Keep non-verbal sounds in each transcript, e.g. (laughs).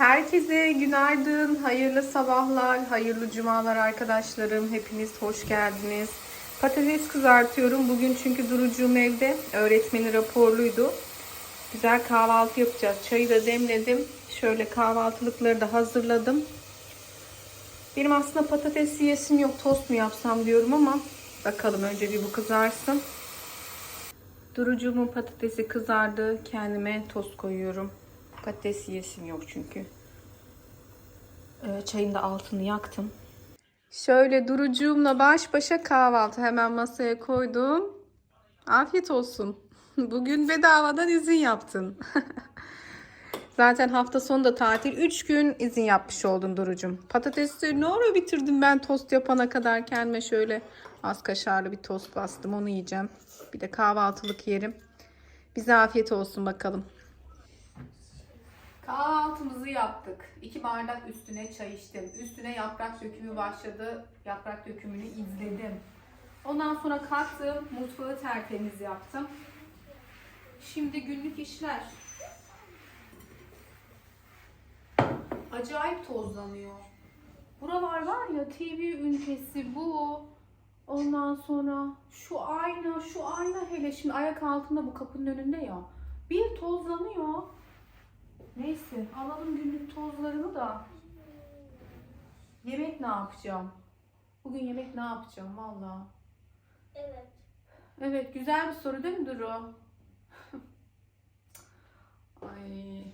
Herkese günaydın, hayırlı sabahlar, hayırlı cumalar arkadaşlarım. Hepiniz hoş geldiniz. Patates kızartıyorum. Bugün çünkü durucuğum evde. Öğretmeni raporluydu. Güzel kahvaltı yapacağız. Çayı da demledim. Şöyle kahvaltılıkları da hazırladım. Benim aslında patates yiyesim yok. Tost mu yapsam diyorum ama bakalım önce bir bu kızarsın. Durucuğumun patatesi kızardı. Kendime tost koyuyorum. Patates yiyesim yok çünkü. Ee, çayın da altını yaktım. Şöyle durucuğumla baş başa kahvaltı hemen masaya koydum. Afiyet olsun. (laughs) Bugün bedavadan izin yaptın. (laughs) Zaten hafta sonu da tatil. 3 gün izin yapmış oldun Durucum. Patatesleri ne ara bitirdim ben tost yapana kadar kendime şöyle az kaşarlı bir tost bastım. Onu yiyeceğim. Bir de kahvaltılık yerim. Bize afiyet olsun bakalım. Kahvaltımızı yaptık. İki bardak üstüne çay içtim. Üstüne yaprak dökümü başladı. Yaprak dökümünü izledim. Ondan sonra kalktım. Mutfağı tertemiz yaptım. Şimdi günlük işler. Acayip tozlanıyor. Buralar var ya TV ünitesi bu. Ondan sonra şu ayna, şu ayna hele şimdi ayak altında bu kapının önünde ya. Bir tozlanıyor. Neyse alalım günlük tozlarını da. Yemek ne yapacağım? Bugün yemek ne yapacağım valla. Evet. Evet güzel bir soru değil mi Duru? (laughs) Ay.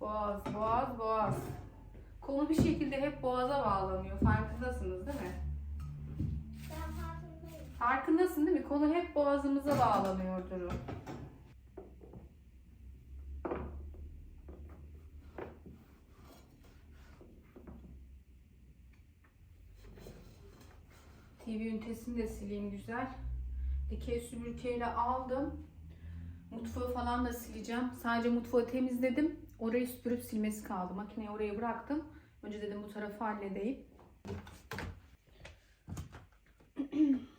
Boğaz, boğaz, boğaz. Konu bir şekilde hep boğaza bağlanıyor. Farkındasınız değil mi? Ben farkındayım. Farkındasın değil mi? Konu hep boğazımıza bağlanıyor Duru. TV ünitesini de sileyim güzel. Dikey süpürgeyle aldım. Mutfağı falan da sileceğim. Sadece mutfağı temizledim. Orayı süpürüp silmesi kaldı. Makineyi oraya bıraktım. Önce dedim bu tarafı halledeyim. (clears throat)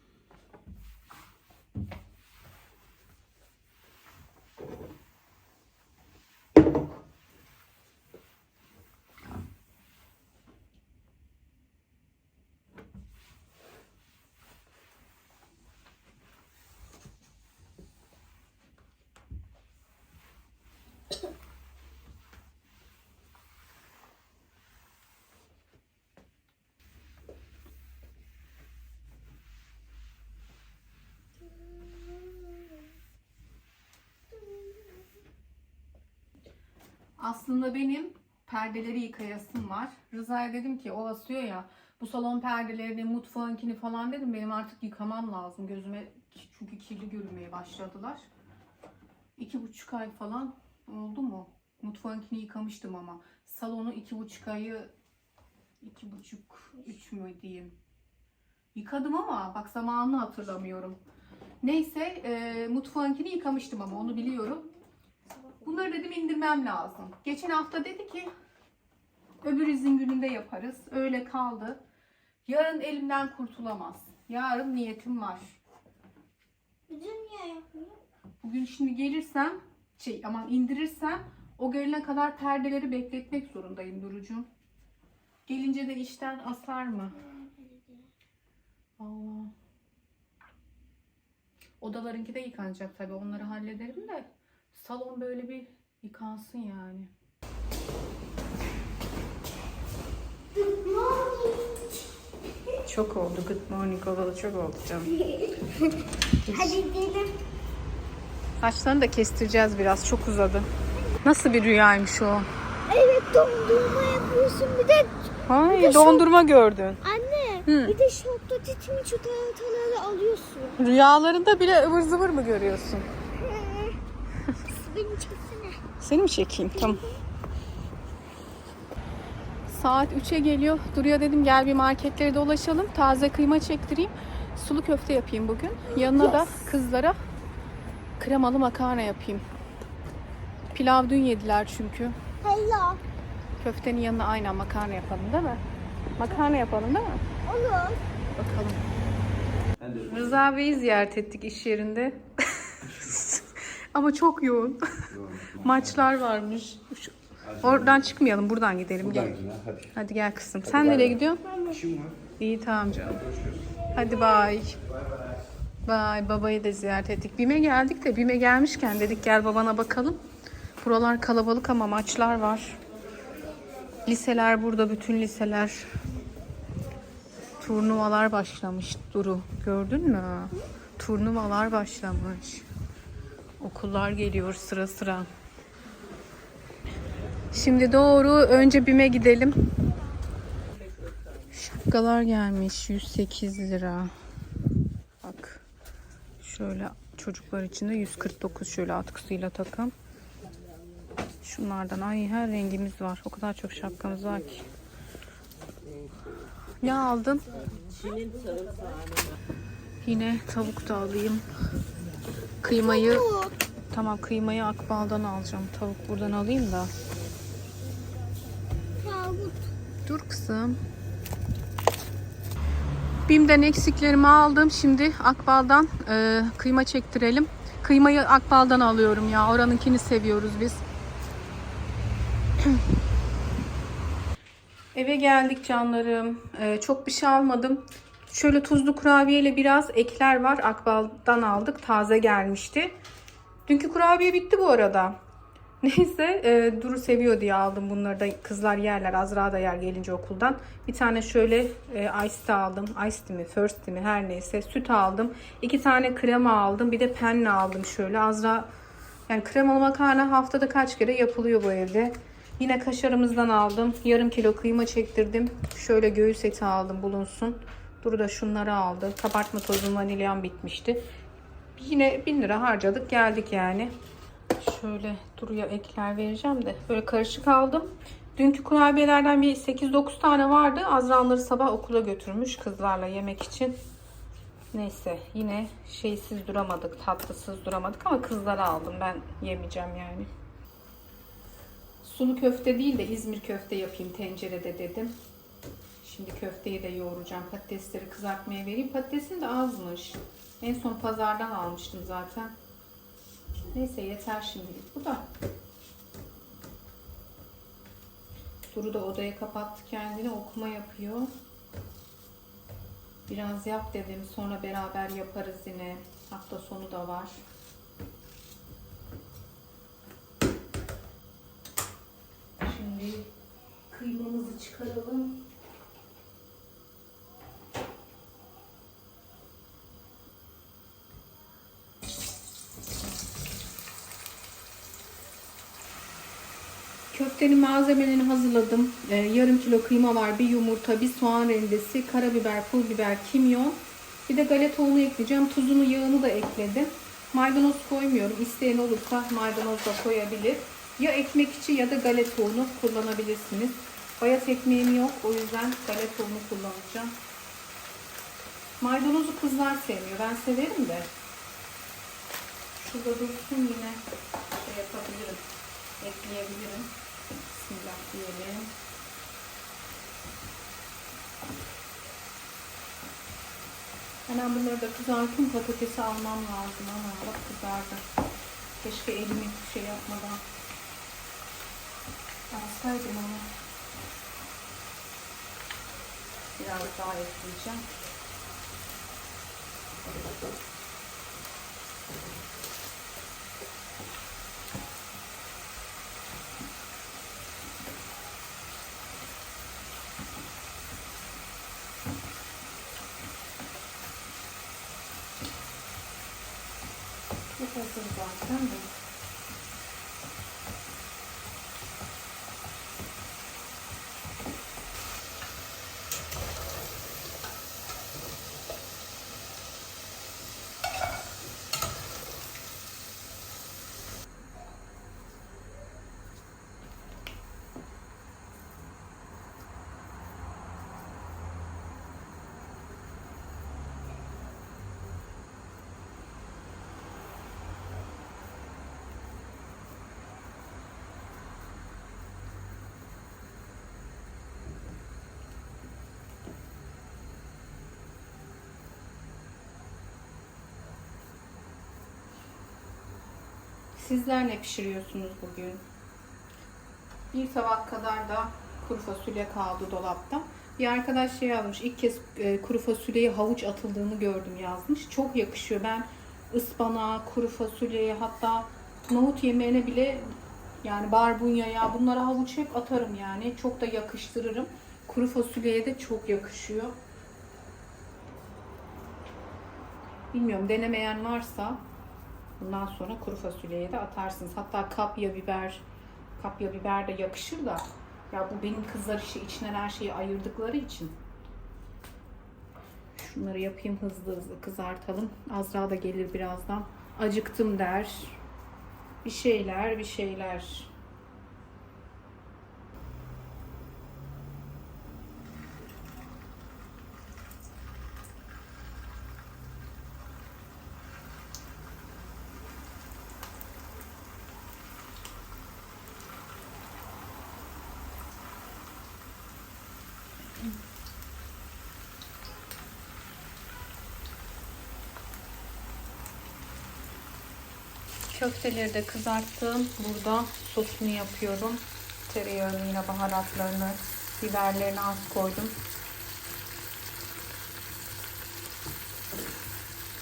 Aslında benim perdeleri yıkayasım var. Rıza'ya dedim ki o asıyor ya bu salon perdelerini, mutfağınkini falan dedim benim artık yıkamam lazım. Gözüme çünkü kirli görünmeye başladılar. İki buçuk ay falan oldu mu? Mutfağınkini yıkamıştım ama. Salonu iki buçuk ayı iki buçuk, üç mü diyeyim. Yıkadım ama bak zamanını hatırlamıyorum. Neyse e, mutfağınkini yıkamıştım ama onu biliyorum. Bunları dedim indirmem lazım. Geçen hafta dedi ki öbür izin gününde yaparız. Öyle kaldı. Yarın elimden kurtulamaz. Yarın niyetim var. Bugün niye yapmıyor? Bugün şimdi gelirsem şey aman indirirsem o gelene kadar perdeleri bekletmek zorundayım Durucuğum. Gelince de işten asar mı? Allah. Odalarınki de yıkanacak tabii. Onları hallederim de. Salon böyle bir yıkansın yani. Çok oldu. Good morning olalı çok oldu canım. (laughs) Hadi gidelim. Saçlarını da kestireceğiz biraz. Çok uzadı. Nasıl bir rüyaymış o? Evet dondurma yapıyorsun bir de Ay dondurma gördün. anne Hı. bir de şokta titmi çikolataları alıyorsun. Rüyalarında bile ıvır zıvır mı görüyorsun? Beni çeksene. Seni mi çekeyim? Tamam. Saat 3'e geliyor. Duruya dedim gel bir marketleri dolaşalım. Taze kıyma çektireyim. Sulu köfte yapayım bugün. Yanına da kızlara kremalı makarna yapayım. Pilav dün yediler çünkü. Hello. Köftenin yanına aynen makarna yapalım değil mi? Makarna yapalım değil mi? Olur. Bakalım. Rıza Bey'i ziyaret ettik iş yerinde. Ama çok yoğun. (laughs) Maçlar varmış. Şu- Oradan çıkmayalım. Buradan gidelim. Gel. Hadi. Hadi gel kızım. Sen nereye gidiyorsun? İşim var. İyi tamam canım. Hadi bay. Bay. Babayı da ziyaret ettik. Bime geldik de Bime gelmişken dedik gel babana bakalım. Buralar kalabalık ama maçlar var. Liseler burada bütün liseler. Turnuvalar başlamış Duru. Gördün mü? Turnuvalar başlamış. Okullar geliyor sıra sıra. Şimdi doğru önce BİM'e gidelim. Şapkalar gelmiş 108 lira. Bak şöyle çocuklar için de 149 şöyle atkısıyla takım. Şunlardan ay her rengimiz var. O kadar çok şapkamız var ki. Ne aldın? Yine tavuk da alayım. Kıymayı tamam kıymayı akbaldan alacağım. Tavuk buradan alayım da. Tavuk. Dur kızım. Bim'den eksiklerimi aldım. Şimdi Akbal'dan e, kıyma çektirelim. Kıymayı Akbal'dan alıyorum ya. Oranınkini seviyoruz biz. (clears throat) Eve geldik canlarım. E, çok bir şey almadım. Şöyle tuzlu kurabiyeyle biraz ekler var. Akbal'dan aldık. Taze gelmişti. Dünkü kurabiye bitti bu arada. (laughs) Neyse e, Duru seviyor diye aldım bunları da kızlar yerler Azra da yer gelince okuldan. Bir tane şöyle e, ice aldım. Ice mi first mi her neyse süt aldım. İki tane krema aldım. Bir de penne aldım şöyle. Azra yani kremalı makarna haftada kaç kere yapılıyor bu evde. Yine kaşarımızdan aldım. Yarım kilo kıyma çektirdim. Şöyle göğüs eti aldım bulunsun. Duru şunları aldı. Kabartma tozu vanilyam bitmişti. Yine 1000 lira harcadık geldik yani. Şöyle Duru'ya ekler vereceğim de. Böyle karışık aldım. Dünkü kurabiyelerden bir 8-9 tane vardı. Azranları sabah okula götürmüş kızlarla yemek için. Neyse yine şeysiz duramadık, tatlısız duramadık ama kızlara aldım. Ben yemeyeceğim yani. Sulu köfte değil de İzmir köfte yapayım tencerede dedim. Şimdi köfteyi de yoğuracağım. Patatesleri kızartmaya vereyim. Patatesin de azmış. En son pazardan almıştım zaten. Neyse yeter şimdilik bu da. Duru da odaya kapattı kendini okuma yapıyor. Biraz yap dedim sonra beraber yaparız yine. Hafta sonu da var. Şimdi kıymamızı çıkaralım. Köftenin malzemelerini hazırladım. Ee, yarım kilo kıyma var, bir yumurta, bir soğan rendesi, karabiber, pul biber, kimyon. Bir de galeta unu ekleyeceğim. Tuzunu, yağını da ekledim. Maydanoz koymuyorum. İsteyen olursa maydanoz da koyabilir. Ya ekmek içi ya da galeta unu kullanabilirsiniz. Bayat ekmeğim yok. O yüzden galeta unu kullanacağım. Maydanozu kızlar sevmiyor. Ben severim de. Şurada dursun yine şey yapabilirim. Ekleyebilirim. Bismillah diyelim. Hemen bunları da kızartın. Patatesi almam lazım ama bak kızardı. Keşke elimi şey yapmadan alsaydım onu. Biraz daha ekleyeceğim. Çok hazır zaten de. Sizler ne pişiriyorsunuz bugün? Bir tabak kadar da kuru fasulye kaldı dolapta. Bir arkadaş şey yazmış. İlk kez e, kuru fasulyeye havuç atıldığını gördüm yazmış. Çok yakışıyor. Ben ıspanağa, kuru fasulyeye hatta nohut yemeğine bile yani barbunyaya bunlara havuç hep atarım yani. Çok da yakıştırırım. Kuru fasulyeye de çok yakışıyor. Bilmiyorum denemeyen varsa bundan sonra kuru fasulyeye de atarsınız. Hatta kapya biber, kapya biber de yakışır da ya bu benim kızlar işte içinden her şeyi ayırdıkları için. Şunları yapayım hızlı hızlı kızartalım. Azra da gelir birazdan. Acıktım der. Bir şeyler, bir şeyler. Köfteleri de kızarttım. Burada sosunu yapıyorum. Tereyağını yine baharatlarını, biberlerini az koydum.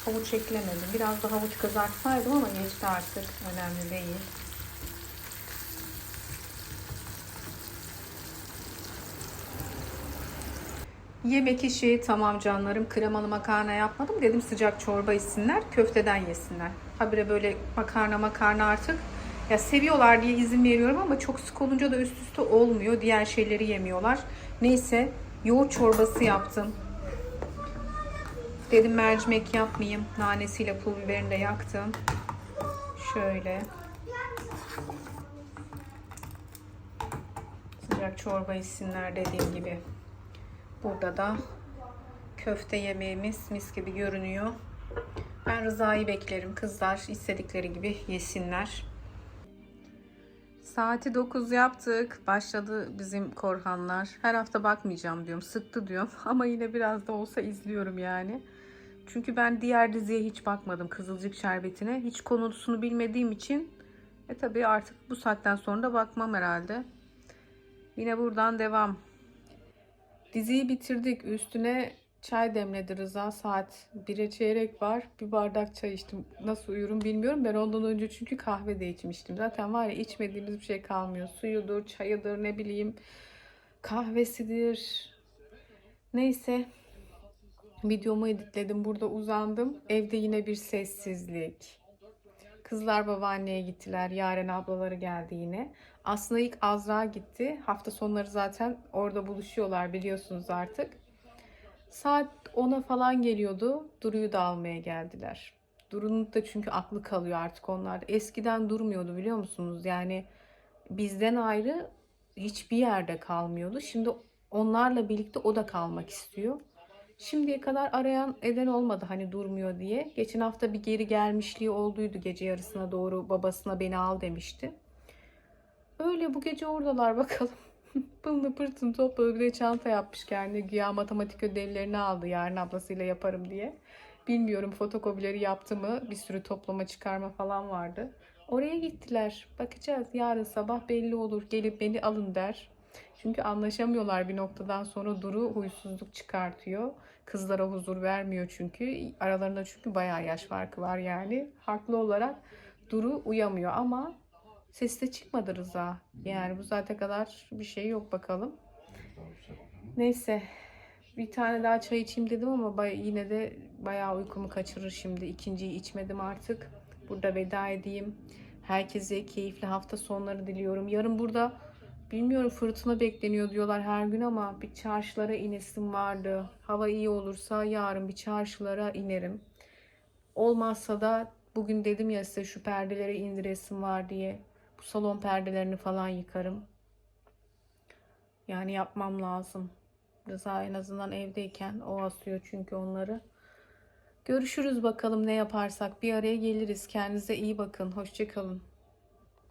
Havuç eklemedim. Biraz da havuç kızartsaydım ama geçti artık. Önemli değil. Yemek işi tamam canlarım. Kremalı makarna yapmadım. Dedim sıcak çorba içsinler. Köfteden yesinler. Habire böyle makarna makarna artık. Ya seviyorlar diye izin veriyorum ama çok sık olunca da üst üste olmuyor. Diğer şeyleri yemiyorlar. Neyse yoğurt çorbası yaptım. Dedim mercimek yapmayayım. Nanesiyle pul biberini de yaktım. Şöyle. Sıcak çorba içsinler dediğim gibi. Burada da köfte yemeğimiz mis gibi görünüyor. Ben Rıza'yı beklerim. Kızlar istedikleri gibi yesinler. Saati 9 yaptık. Başladı bizim Korhanlar. Her hafta bakmayacağım diyorum. Sıktı diyorum. (laughs) Ama yine biraz da olsa izliyorum yani. Çünkü ben diğer diziye hiç bakmadım. Kızılcık Şerbeti'ne. Hiç konusunu bilmediğim için. E tabii artık bu saatten sonra da bakmam herhalde. Yine buradan devam. Diziyi bitirdik. Üstüne çay demledi Rıza. Saat 1'e çeyrek var. Bir bardak çay içtim. Nasıl uyurum bilmiyorum. Ben ondan önce çünkü kahve de içmiştim. Zaten var ya içmediğimiz bir şey kalmıyor. Suyudur, çayıdır, ne bileyim kahvesidir. Neyse. Videomu editledim. Burada uzandım. Evde yine bir sessizlik. Kızlar babaanneye gittiler. Yaren ablaları geldi yine. Aslında ilk Azra gitti. Hafta sonları zaten orada buluşuyorlar biliyorsunuz artık. Saat 10'a falan geliyordu. Duru'yu da almaya geldiler. Duru'nun da çünkü aklı kalıyor artık onlar. Eskiden durmuyordu biliyor musunuz? Yani bizden ayrı hiçbir yerde kalmıyordu. Şimdi onlarla birlikte o da kalmak istiyor. Şimdiye kadar arayan eden olmadı hani durmuyor diye. Geçen hafta bir geri gelmişliği olduydu gece yarısına doğru babasına beni al demişti. Öyle bu gece oradalar bakalım. (laughs) Pılını pırtını topladı bir de çanta yapmış kendine. Güya matematik ödevlerini aldı yarın ablasıyla yaparım diye. Bilmiyorum fotokopileri yaptı mı bir sürü toplama çıkarma falan vardı. Oraya gittiler. Bakacağız yarın sabah belli olur. Gelip beni alın der. Çünkü anlaşamıyorlar bir noktadan sonra Duru huysuzluk çıkartıyor. Kızlara huzur vermiyor çünkü. Aralarında çünkü bayağı yaş farkı var yani. Haklı olarak Duru uyamıyor ama Sesi de çıkmadı Rıza. Yani bu saate kadar bir şey yok bakalım. Neyse. Bir tane daha çay içeyim dedim ama yine de bayağı uykumu kaçırır şimdi. İkinciyi içmedim artık. Burada veda edeyim. Herkese keyifli hafta sonları diliyorum. Yarın burada bilmiyorum fırtına bekleniyor diyorlar her gün ama bir çarşılara inesim vardı. Hava iyi olursa yarın bir çarşılara inerim. Olmazsa da bugün dedim ya size şu perdeleri indiresim var diye. Salon perdelerini falan yıkarım. Yani yapmam lazım. Rıza en azından evdeyken o asıyor çünkü onları. Görüşürüz bakalım ne yaparsak. Bir araya geliriz. Kendinize iyi bakın. Hoşçakalın.